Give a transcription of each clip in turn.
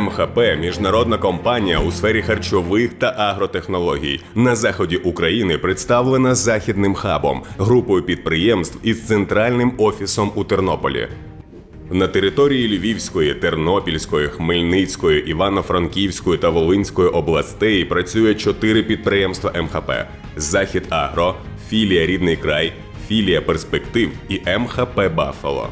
МХП міжнародна компанія у сфері харчових та агротехнологій. На заході України представлена західним хабом, групою підприємств із центральним офісом у Тернополі. На території Львівської, Тернопільської, Хмельницької, Івано-Франківської та Волинської областей працює чотири підприємства МХП: Захід Агро, філія Рідний край, філія Перспектив і МХП Баффало.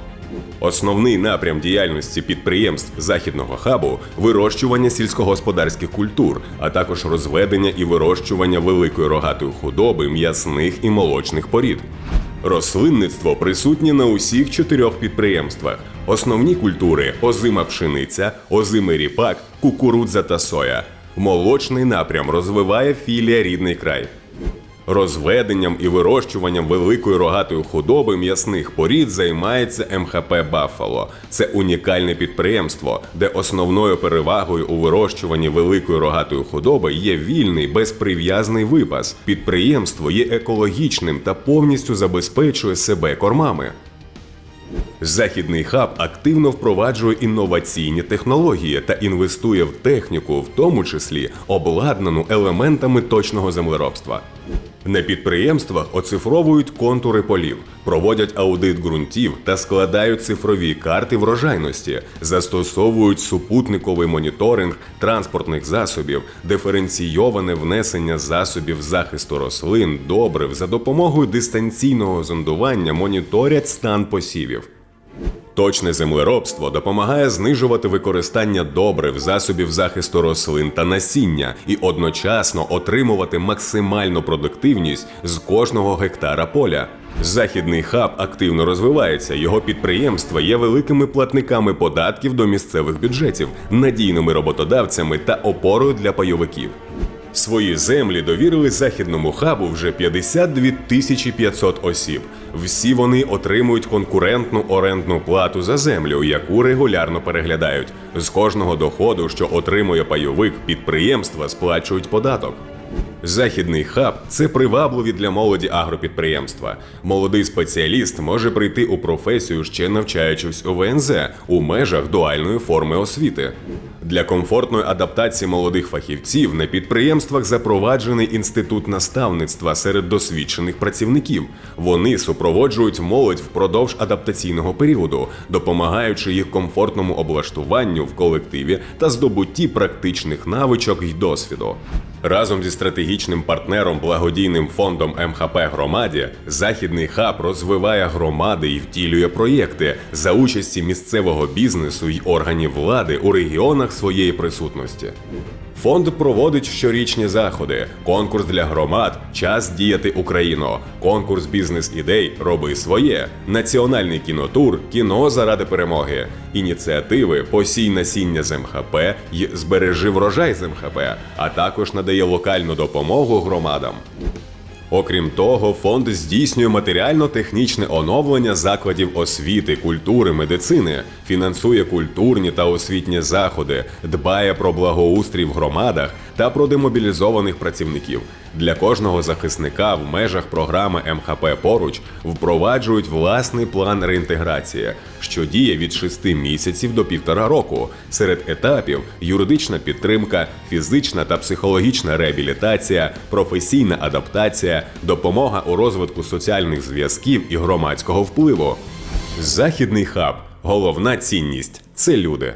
Основний напрям діяльності підприємств західного хабу вирощування сільськогосподарських культур, а також розведення і вирощування великої рогатої худоби, м'ясних і молочних порід. Рослинництво присутнє на усіх чотирьох підприємствах. Основні культури озима пшениця, озимий ріпак, кукурудза та соя. Молочний напрям розвиває філія Рідний край. Розведенням і вирощуванням великої рогатої худоби м'ясних порід займається МХП Баффало. Це унікальне підприємство, де основною перевагою у вирощуванні великої рогатої худоби є вільний безприв'язний випас. Підприємство є екологічним та повністю забезпечує себе кормами. Західний хаб активно впроваджує інноваційні технології та інвестує в техніку, в тому числі обладнану елементами точного землеробства. На підприємствах оцифровують контури полів, проводять аудит ґрунтів та складають цифрові карти врожайності, застосовують супутниковий моніторинг транспортних засобів, диференційоване внесення засобів захисту рослин, добрив за допомогою дистанційного зондування моніторять стан посівів. Точне землеробство допомагає знижувати використання добрив, засобів захисту рослин та насіння і одночасно отримувати максимальну продуктивність з кожного гектара поля. Західний хаб активно розвивається. Його підприємства є великими платниками податків до місцевих бюджетів, надійними роботодавцями та опорою для пайовиків. Свої землі довірили західному хабу вже 52 тисячі 500 осіб. Всі вони отримують конкурентну орендну плату за землю, яку регулярно переглядають. З кожного доходу, що отримує пайовик, підприємства сплачують податок. Західний хаб це привабливі для молоді агропідприємства. Молодий спеціаліст може прийти у професію, ще навчаючись у ВНЗ у межах дуальної форми освіти. Для комфортної адаптації молодих фахівців на підприємствах запроваджений інститут наставництва серед досвідчених працівників. Вони супроводжують молодь впродовж адаптаційного періоду, допомагаючи їх комфортному облаштуванню в колективі та здобутті практичних навичок й досвіду. Разом зі стратегічним партнером благодійним фондом МХП Громаді Західний хаб розвиває громади і втілює проєкти за участі місцевого бізнесу й органів влади у регіонах своєї присутності. Фонд проводить щорічні заходи, конкурс для громад, час діяти Україно, конкурс бізнес-ідей Роби своє, національний кінотур, кіно заради перемоги, ініціативи Посій насіння з МХП й збережи врожай з МХП, а також надає локальну допомогу громадам. Окрім того, фонд здійснює матеріально-технічне оновлення закладів освіти, культури, медицини, фінансує культурні та освітні заходи, дбає про благоустрій в громадах та про демобілізованих працівників. Для кожного захисника в межах програми МХП поруч впроваджують власний план реінтеграції, що діє від 6 місяців до півтора року. Серед етапів юридична підтримка, фізична та психологічна реабілітація, професійна адаптація, допомога у розвитку соціальних зв'язків і громадського впливу. Західний хаб головна цінність це люди.